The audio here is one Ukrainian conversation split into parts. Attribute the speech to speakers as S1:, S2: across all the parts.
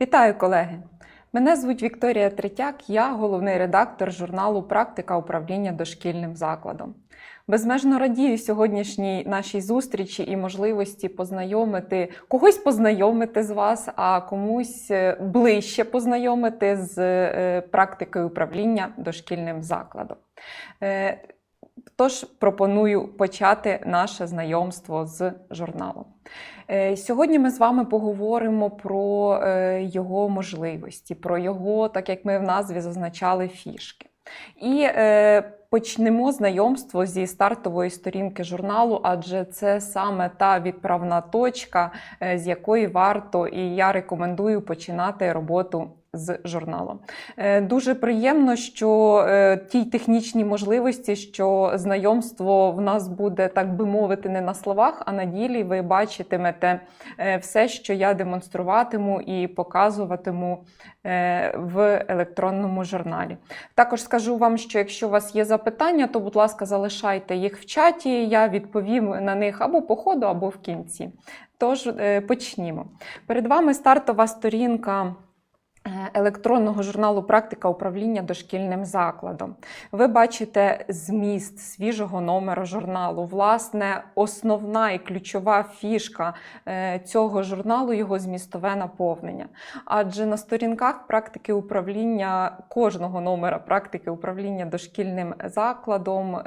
S1: Вітаю, колеги! Мене звуть Вікторія Третяк, я головний редактор журналу Практика управління дошкільним закладом. Безмежно радію сьогоднішній нашій зустрічі і можливості познайомити когось познайомити з вас, а комусь е, ближче познайомити з е, практикою управління дошкільним закладом. Тож пропоную почати наше знайомство з журналом. Е, Сьогодні ми з вами поговоримо про е, його можливості, про його, так як ми в назві зазначали, фішки. І е, почнемо знайомство зі стартової сторінки журналу, адже це саме та відправна точка, з якої варто і я рекомендую починати роботу з журналом. Е, Дуже приємно, що е, ті технічні можливості, що знайомство в нас буде, так би мовити, не на словах, а на ділі ви бачитимете е, все, що я демонструватиму і показуватиму в електронному журналі. Також скажу вам, що якщо у вас є запитання, то, будь ласка, залишайте їх в чаті, я відповім на них або по ходу, або в кінці. Тож почнімо. Перед вами стартова сторінка. Е, Електронного журналу Практика управління дошкільним закладом. Ви бачите зміст свіжого номера журналу. Власне, основна і ключова фішка е, цього журналу його змістове наповнення. Адже на сторінках практики управління кожного номера практики управління дошкільним закладом.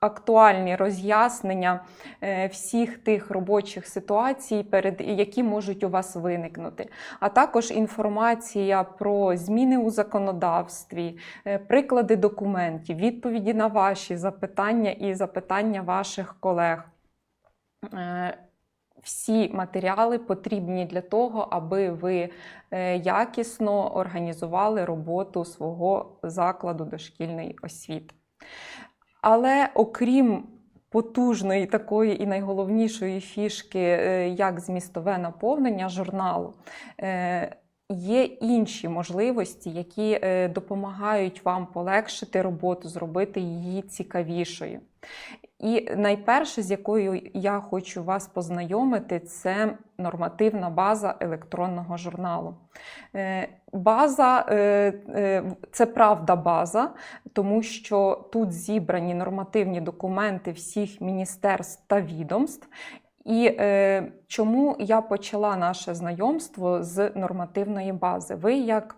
S1: Актуальні роз'яснення е, всіх тих робочих ситуацій, перед які можуть у вас виникнути, а також інформація про зміни у законодавстві, е, приклади документів, відповіді на ваші запитання і запитання ваших колег. Е, Всі матеріали потрібні для того, аби ви якісно організували роботу свого закладу дошкільної освіти. Але окрім потужної такої і найголовнішої фішки, е, як змістове наповнення журналу, е, є інші можливості, які е, допомагають вам полегшити роботу, зробити її цікавішою. І найперше, з якою я хочу вас познайомити, це нормативна база електронного журналу. Е, База е, це правда база, тому що тут зібрані нормативні документи всіх міністерств та відомств. І е, чому я почала наше знайомство з нормативної бази? Ви, як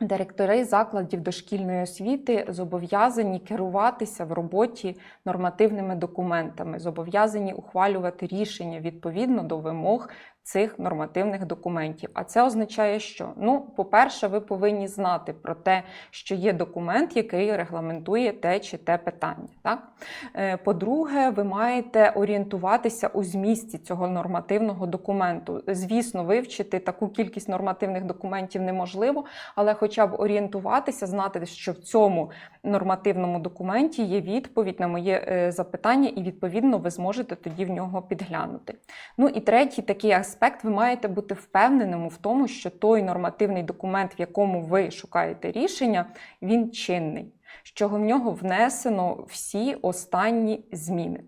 S1: Директори закладів дошкільної освіти зобов'язані керуватися в роботі нормативними документами, зобов'язані ухвалювати рішення відповідно до вимог цих нормативних документів. А це означає, що ну, по-перше, ви повинні знати про те, що є документ, який регламентує те чи те питання. Так? Е, По-друге, ви маєте орієнтуватися у змісті цього нормативного документу. Звісно, вивчити таку кількість нормативних документів неможливо, але хоча б орієнтуватися, знати, що в цьому нормативному документі є відповідь на моє е, запитання, і відповідно ви зможете тоді в нього підглянути. Ну і третій такий аспект, ви маєте бути впевненим в тому, що той нормативний документ, в якому ви шукаєте рішення, він чинний. Що в нього внесено всі останні зміни.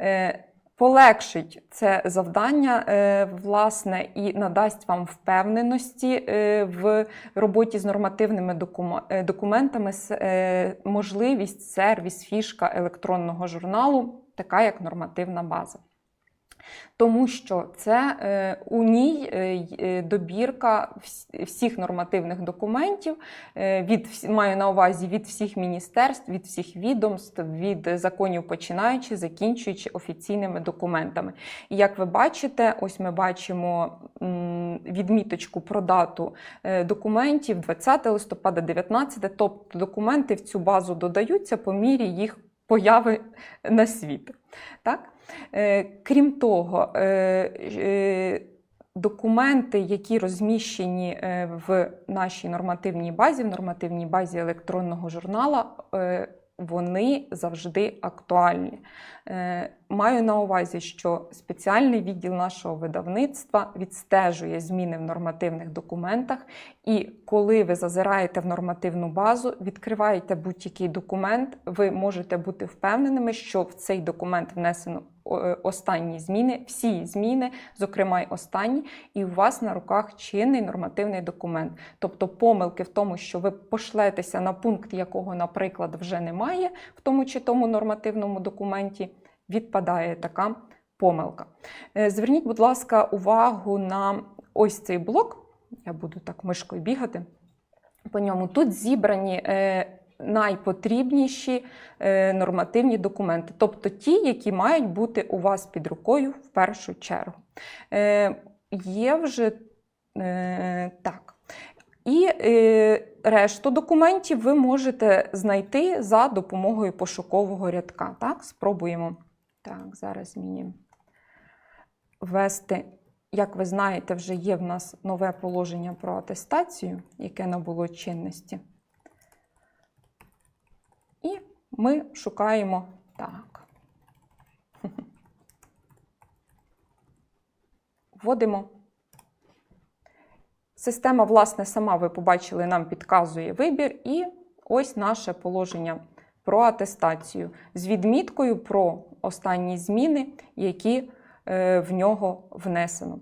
S1: Е, Полегшить це завдання, е, власне, і надасть вам впевненості е, в роботі з нормативними документами, можливість, сервіс, фішка електронного журналу, така як нормативна база. Тому що це е, у ній е, е, добірка всіх нормативних документів, від, маю на увазі від всіх міністерств, від всіх відомств, від законів починаючи, закінчуючи офіційними документами. І як ви бачите, ось ми бачимо відміточку про дату документів 20 листопада, 19, тобто документи в цю базу додаються по мірі їх появи на світ. Так? Е, Крім того, е, е, документи, які розміщені в нашій нормативній базі, в нормативній базі електронного журнала, е, вони завжди актуальні. Е, Маю на увазі, що спеціальний відділ нашого видавництва відстежує зміни в нормативних документах, і коли ви зазираєте в нормативну базу, відкриваєте будь-який документ, ви можете бути впевненими, що в цей документ внесено останні зміни, всі зміни, зокрема й останні, і у вас на руках чинний нормативний документ. Тобто помилки в тому, що ви пошлетеся на пункт, якого, наприклад, вже немає в тому чи тому нормативному документі, відпадає така помилка. Е, Зверніть, будь ласка, увагу на ось цей блок. Я буду так мишкою бігати по ньому. Тут зібрані е, найпотрібніші е, нормативні документи, тобто ті, які мають бути у вас під рукою в першу чергу. Е, Є вже е, так. І решту документів ви можете знайти за допомогою пошукового рядка. Так, спробуємо. Так, зараз мені ввести. Як ви знаєте, вже є в нас нове положення про атестацію, яке набуло чинності. І ми шукаємо так. Вводимо. Система, власне, сама, ви побачили, нам підказує вибір, і ось наше положення про атестацію з відміткою про останні зміни, які е, в нього внесено.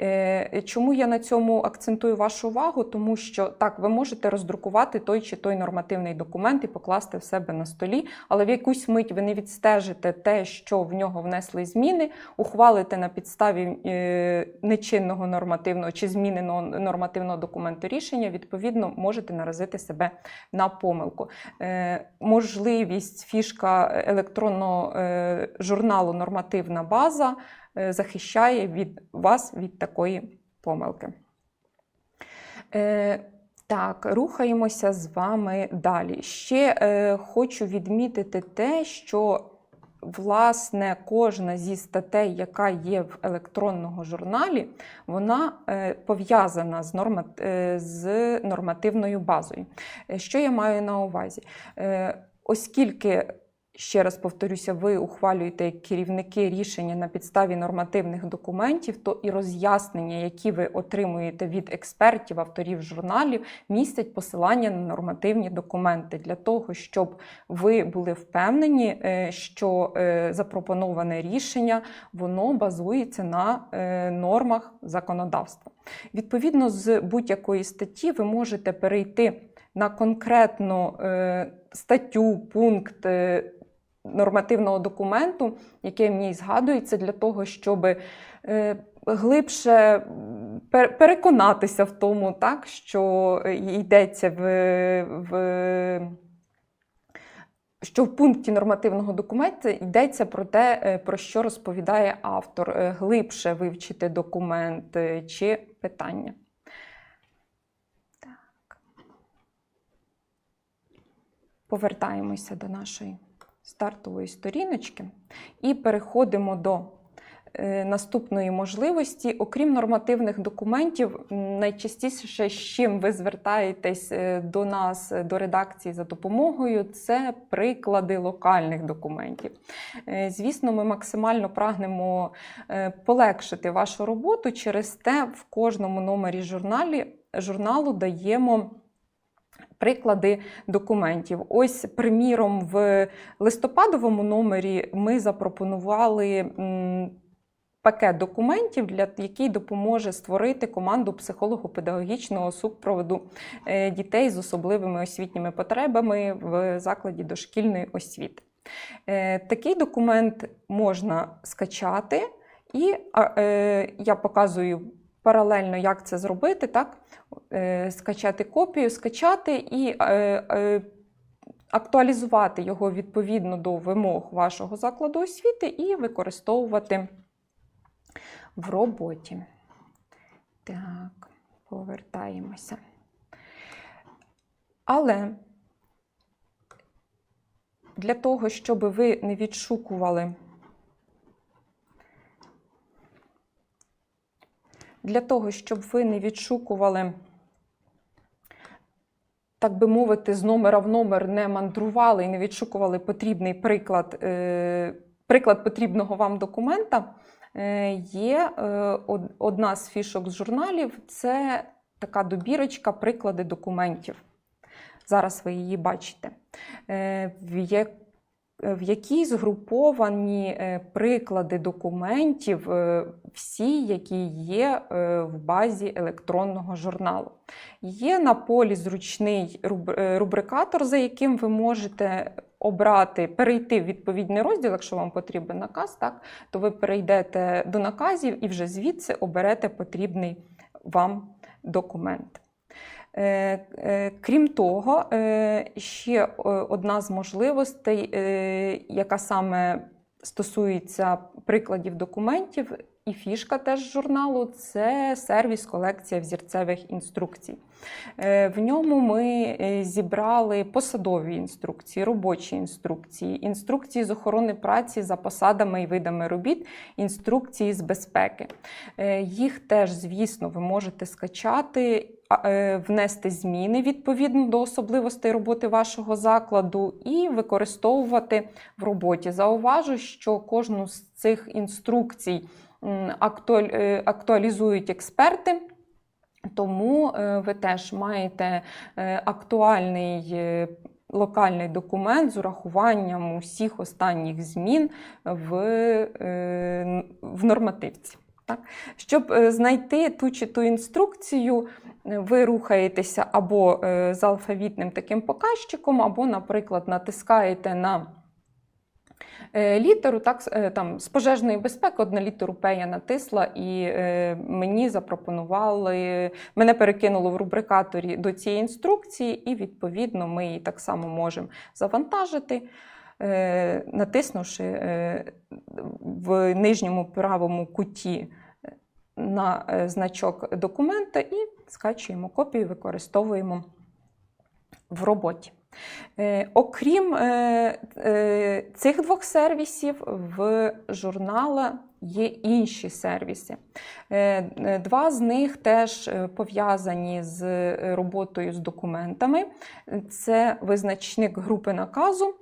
S1: Е, Чому я на цьому акцентую вашу увагу? Тому що так, ви можете роздрукувати той чи той нормативний документ і покласти в себе на столі, але в якусь мить ви не відстежите те, що в нього внесли зміни, ухвалите на підставі е, нечинного нормативного чи зміненого нормативного документу рішення, відповідно, можете наразити себе на помилку. Е, Можливість фішка електронного журналу Нормативна база захищає від вас від такої помилки. Е, Так, рухаємося з вами далі. Ще е, хочу відмітити те, що власне кожна зі статей, яка є в електронному журналі, вона е, пов'язана з, норма, е, з нормативною базою. Е, Що я маю на увазі? Е, Оскільки ще раз повторюся, ви ухвалюєте як керівники рішення на підставі нормативних документів, то і роз'яснення, які ви отримуєте від експертів, авторів журналів, містять посилання на нормативні документи для того, щоб ви були впевнені, е, що е, запропоноване рішення воно базується на е, нормах законодавства. Відповідно, з будь-якої статті ви можете перейти на конкретну статтю, пункт нормативного документу, який ній згадується, для того, щоб е, глибше переконатися в тому, так, що йдеться в, в що в пункті нормативного документу йдеться про те, е, про що розповідає автор, е, глибше вивчити документ е, чи питання. Так. Повертаємося до нашої стартової сторіночки і переходимо до е, наступної можливості. Окрім нормативних документів, найчастіше, з чим ви звертаєтесь е, до нас, е, до редакції за допомогою, це приклади локальних документів. Звісно, ми максимально прагнемо полегшити вашу роботу. Через те в кожному номері журналі, журналу даємо. Приклади документів. Ось, приміром, в листопадовому номері ми запропонували пакет документів, який допоможе створити команду психолого-педагогічного супроводу е, дітей з особливими освітніми потребами в закладі дошкільної освіти. Е, Такий документ можна скачати, і е, я показую паралельно, як це зробити. Так? Е, Скачати копію, скачати і е, е, актуалізувати його відповідно до вимог вашого закладу освіти і використовувати в роботі. Так, повертаємося. Але для того, щоб ви не відшукували для того, щоб ви не відшукували, так би мовити, з номера в номер не мандрували і не відшукували потрібний приклад, е, приклад потрібного вам документа, е, є е, одна з фішок з журналів це така добірочка приклади документів. Зараз ви її бачите. Е, в якій згруповані е, приклади документів, е, всі, які є в базі електронного журналу. Є на полі зручний рубрикатор, за яким ви можете обрати, перейти в відповідний розділ, якщо вам потрібен наказ, так, то ви перейдете до наказів і вже звідси оберете потрібний вам документ. Е, е, Крім того, е, ще одна з можливостей, яка саме стосується прикладів документів, і фішка теж журналу це сервіс колекція взірцевих інструкцій. В ньому ми зібрали посадові інструкції, робочі інструкції, інструкції з охорони праці за посадами і видами робіт, інструкції з безпеки. Їх теж, звісно, ви можете скачати, внести зміни відповідно до особливостей роботи вашого закладу і використовувати в роботі. Зауважу, що кожну з цих інструкцій е, актуалізують експерти. Тому е, ви теж маєте е, актуальний е, локальний документ з урахуванням усіх останніх змін в, е, в нормативці. Так? Щоб е, знайти ту чи ту інструкцію, е, ви рухаєтеся або е, з алфавітним таким показчиком, або, наприклад, натискаєте на літеру, так, там, з пожежної безпеки, от на літеру П я натисла, і мені запропонували, мене перекинуло в рубрикаторі до цієї інструкції, і відповідно ми її так само можемо завантажити. Е, Натиснувши е, в нижньому правому куті е, на значок документа і скачуємо копію, використовуємо в роботі. Окрім цих двох сервісів, в журнала є інші сервіси. Два з них теж пов'язані з роботою з документами. Це визначник групи наказу.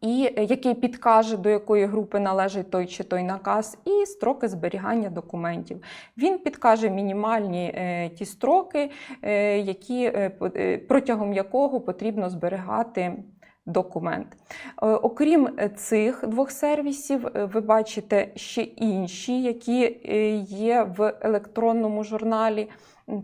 S1: І е, який підкаже, до якої групи належить той чи той наказ, і строки зберігання документів. Він підкаже мінімальні е, ті строки, е, які, протягом якого потрібно зберігати документ. Окрім цих двох сервісів, ви бачите ще інші, які є в електронному журналі.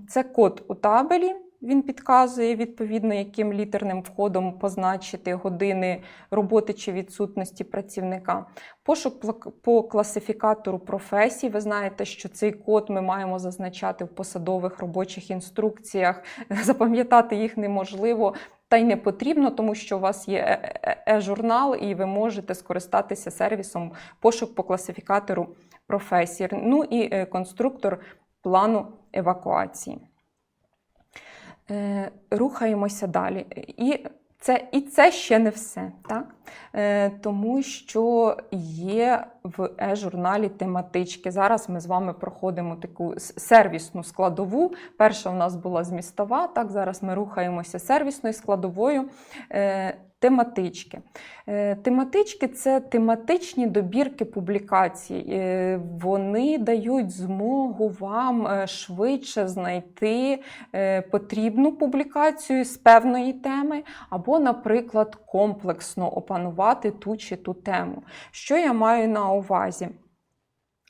S1: Це код у табелі. Він підказує відповідно, яким літерним входом позначити години роботи чи відсутності працівника. Пошук по класифікатору професій. Ви знаєте, що цей код ми маємо зазначати в посадових робочих інструкціях. Запам'ятати їх неможливо. Та й не потрібно, тому що у вас є е- е- е-журнал, і ви можете скористатися сервісом пошук по класифікатору професій. Ну і е, конструктор плану евакуації. Е, Рухаємося далі. І це, і це ще не все, так? Е, тому що є в е-журналі тематички. Зараз ми з вами проходимо таку сервісну складову. Перша в нас була змістова, так, зараз ми рухаємося сервісною складовою. Е, Тематички. Е, Тематички це тематичні добірки публікацій. Е, Вони дають змогу вам е, швидше знайти потрібну публікацію з певної теми, або, наприклад, комплексно опанувати ту чи ту тему. Що я маю на увазі?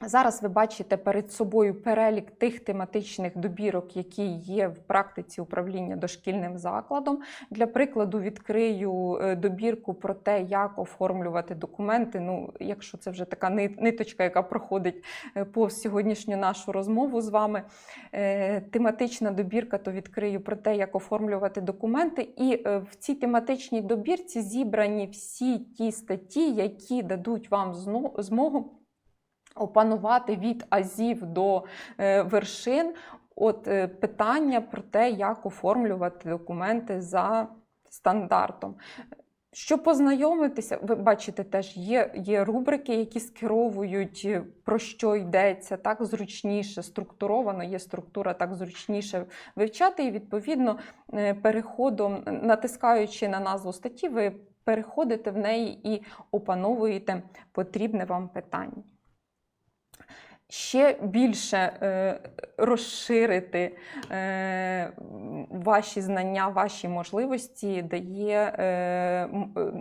S1: Зараз ви бачите перед собою перелік тих тематичних добірок, які є в практиці управління дошкільним закладом. Для прикладу, відкрию е, добірку про те, як оформлювати документи. Ну, якщо це вже така ниточка, яка проходить е, повз сьогоднішню нашу розмову з вами. Е, Тематична добірка, то відкрию про те, як оформлювати документи. І в цій тематичній добірці зібрані всі ті статті, які дадуть вам змогу опанувати від азів до е, вершин от е, питання про те, як оформлювати документи за стандартом. Щоб познайомитися, ви бачите, теж є, є рубрики, які скеровують, е, про що йдеться, так зручніше, структуровано, є структура так зручніше вивчати, і відповідно переходом, натискаючи на назву статті, ви переходите в неї і опановуєте потрібне вам питання. Ще більше е, розширити е, ваші знання, ваші можливості дає, е,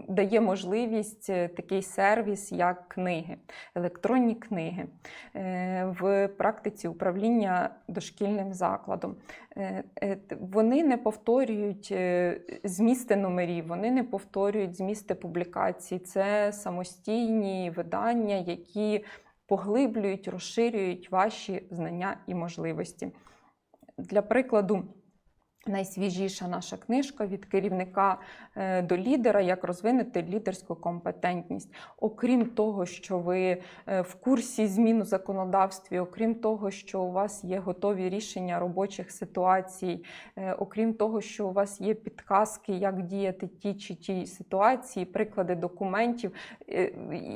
S1: дає можливість такий сервіс, як книги, електронні книги в практиці управління дошкільним закладом. Вони не повторюють змісти номерів, вони не повторюють змісти публікацій. Це самостійні видання, які поглиблюють, розширюють ваші знання і можливості. Для прикладу, найсвіжіша наша книжка від керівника е, до лідера, як розвинути лідерську компетентність. Окрім того, що ви е, в курсі змін у законодавстві, окрім того, що у вас є готові рішення робочих ситуацій, е, окрім того, що у вас є підказки, як діяти ті чи ті ситуації, приклади документів.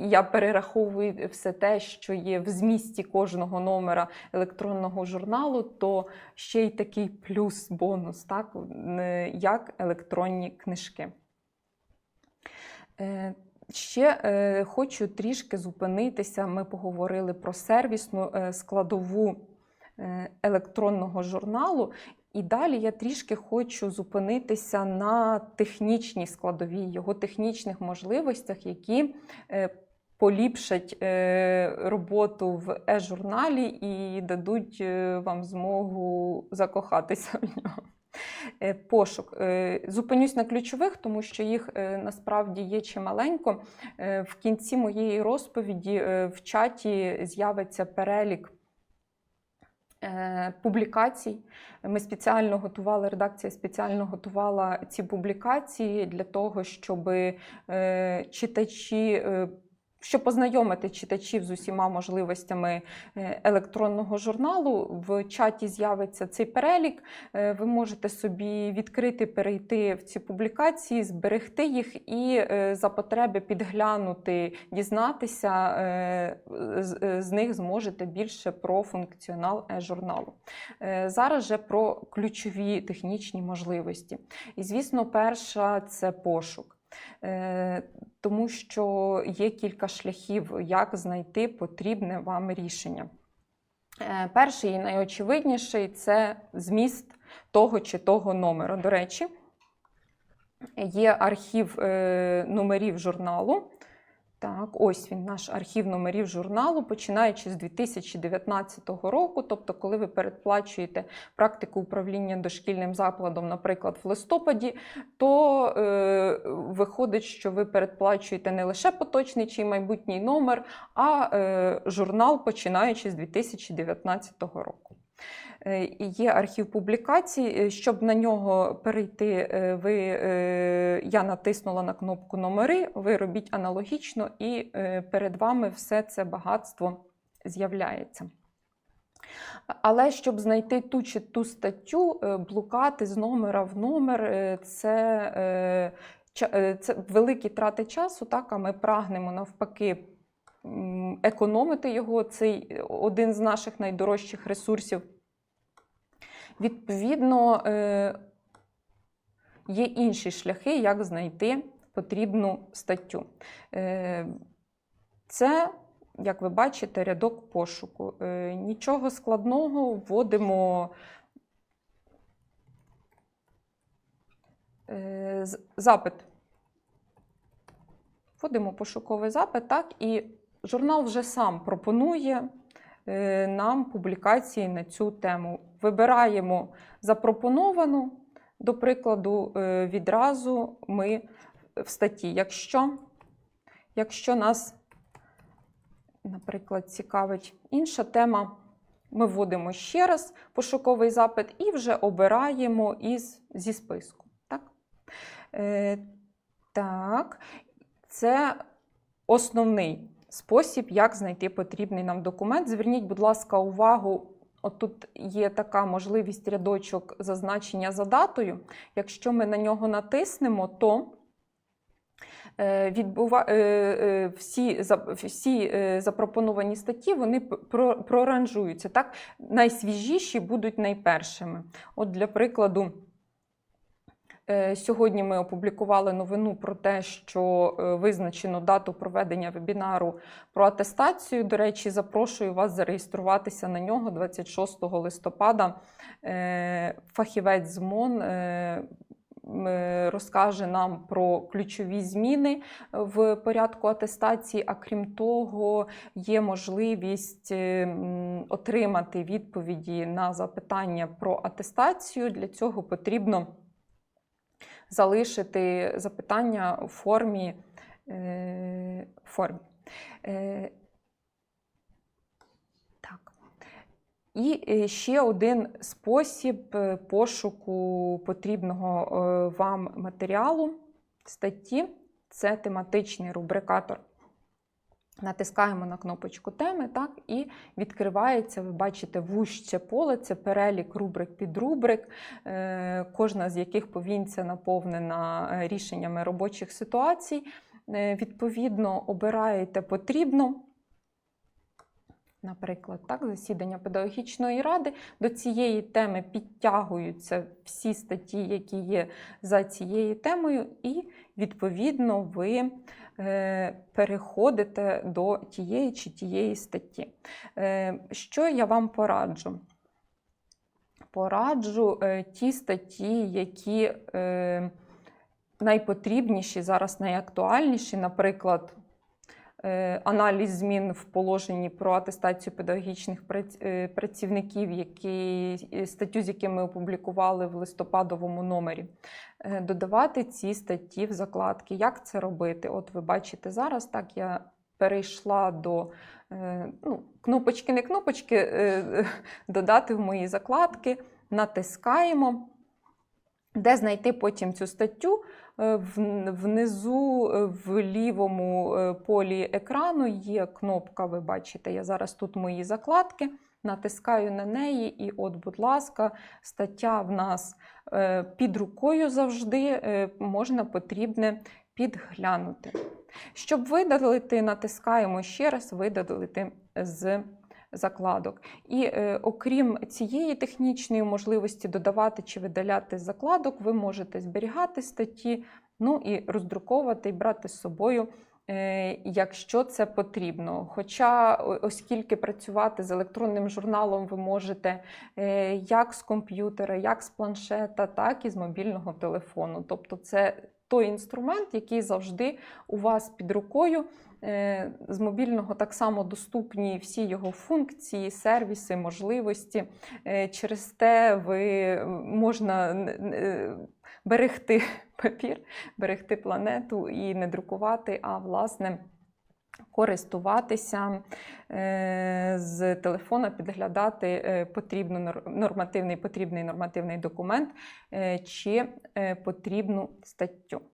S1: Я перераховую все те, що є в змісті кожного номера електронного журналу, то ще й такий плюс, бонус, так, е, як електронні книжки. Е, Ще е, хочу трішки зупинитися. Ми поговорили про сервісну складову електронного журналу. І далі я трішки хочу зупинитися на технічній складовій, його технічних можливостях, які поліпшать роботу в е-журналі і дадуть вам змогу закохатися в нього. Е, Пошук. Е, Зупинюсь на ключових, тому що їх е, насправді є чималенько. В кінці моєї розповіді в чаті з'явиться перелік публікацій. Ми спеціально готували, редакція спеціально готувала ці публікації для того, щоб читачі. Щоб познайомити читачів з усіма можливостями е, електронного журналу, в чаті з'явиться цей перелік. Е, Ви можете собі відкрити, перейти в ці публікації, зберегти їх і е, за потреби підглянути, дізнатися з- них зможете більше про функціонал. Е, Зараз же про ключові технічні можливості. І, звісно, перша це пошук. Е, Тому що є кілька шляхів, як знайти потрібне вам рішення. Е, Перший і найочевидніший це зміст того чи того номера. До речі, є архів е, номерів журналу. Так, ось він, наш архів номерів журналу, починаючи з 2019 року. Тобто, коли ви передплачуєте практику управління дошкільним закладом, наприклад, в листопаді, то е, виходить, що ви передплачуєте не лише поточний чи майбутній номер, а е, журнал починаючи з 2019 року. Е, Є архів публікацій. Е, Щоб на нього перейти, е, ви, я натиснула на кнопку номери, ви робіть аналогічно, і перед вами все це багатство з'являється. Але щоб знайти ту чи ту статтю, блукати з номера в номер це, це великі трати часу, так, а ми прагнемо навпаки економити його. Це один з наших найдорожчих ресурсів. Відповідно, е, є інші шляхи, як знайти потрібну статтю. Е, Це, як ви бачите, рядок пошуку. Е, Нічого складного вводимо запит. Вводимо пошуковий запит, так, і журнал вже сам пропонує нам публікації на цю тему. Вибираємо запропоновану, до прикладу, е, відразу ми в статті. Якщо, якщо нас, наприклад, цікавить інша тема, ми вводимо ще раз пошуковий запит і вже обираємо із, зі списку. Так? Е, так, це основний спосіб, як знайти потрібний нам документ. Зверніть, будь ласка, увагу. Отут є така можливість рядочок зазначення за датою. Якщо ми на нього натиснемо, то е, відбува... е, е, всі, всі запропоновані статті вони проранжуються. Так? Найсвіжіші будуть найпершими. От для прикладу, Сьогодні ми опублікували новину про те, що е, визначено дату проведення вебінару про атестацію. До речі, запрошую вас зареєструватися на нього 26 листопада. Е, Фахівець з МОН е, е, розкаже нам про ключові зміни в порядку атестації. А крім того, є можливість е, отримати відповіді на запитання про атестацію. Для цього потрібно залишити запитання у формі. е, формі. Е, Так. І е, ще один спосіб е, пошуку потрібного е, вам матеріалу статті це тематичний рубрикатор. Натискаємо на кнопочку теми, так, і відкривається, ви бачите, вужче поле, це перелік рубрик під рубрик, кожна з яких повінця наповнена е, рішеннями робочих ситуацій. Е, Відповідно, обираєте потрібно. Наприклад, так, засідання педагогічної ради. До цієї теми підтягуються всі статті, які є за цією темою, і, відповідно, ви е, переходите до тієї чи тієї статті. Е, Що я вам пораджу? Пораджу е, ті статті, які найпотрібніші, зараз найактуальніші, наприклад, аналіз змін в положенні про атестацію педагогічних е, працівників, які, е, статтю, з якими ми опублікували в листопадовому номері. Е, Додавати ці статті в закладки. Як це робити? От ви бачите зараз, так я перейшла до е, ну, кнопочки, не кнопочки, е, додати в мої закладки, натискаємо. Де знайти потім цю статтю? Е, Внизу е, в лівому е, полі екрану є кнопка, ви бачите, я зараз тут мої закладки, натискаю на неї, і от, будь ласка, стаття в нас під рукою завжди можна потрібне підглянути. Щоб видалити, натискаємо ще раз видалити з закладок. І е, окрім цієї технічної можливості додавати чи видаляти закладок, ви можете зберігати статті, ну і роздруковувати і брати з собою. е, Якщо це потрібно. Хоча, оскільки працювати з електронним журналом ви можете е, як з комп'ютера, як з планшета, так і з мобільного телефону. Тобто, це той інструмент, який завжди у вас під рукою. Е, З мобільного так само доступні всі його функції, сервіси, можливості. Е, Через те ви можна е, берегти папір, берегти планету і не друкувати, а власне. Користуватися з телефона, підглядати потрібно нормативний, потрібний нормативний документ чи потрібну статтю.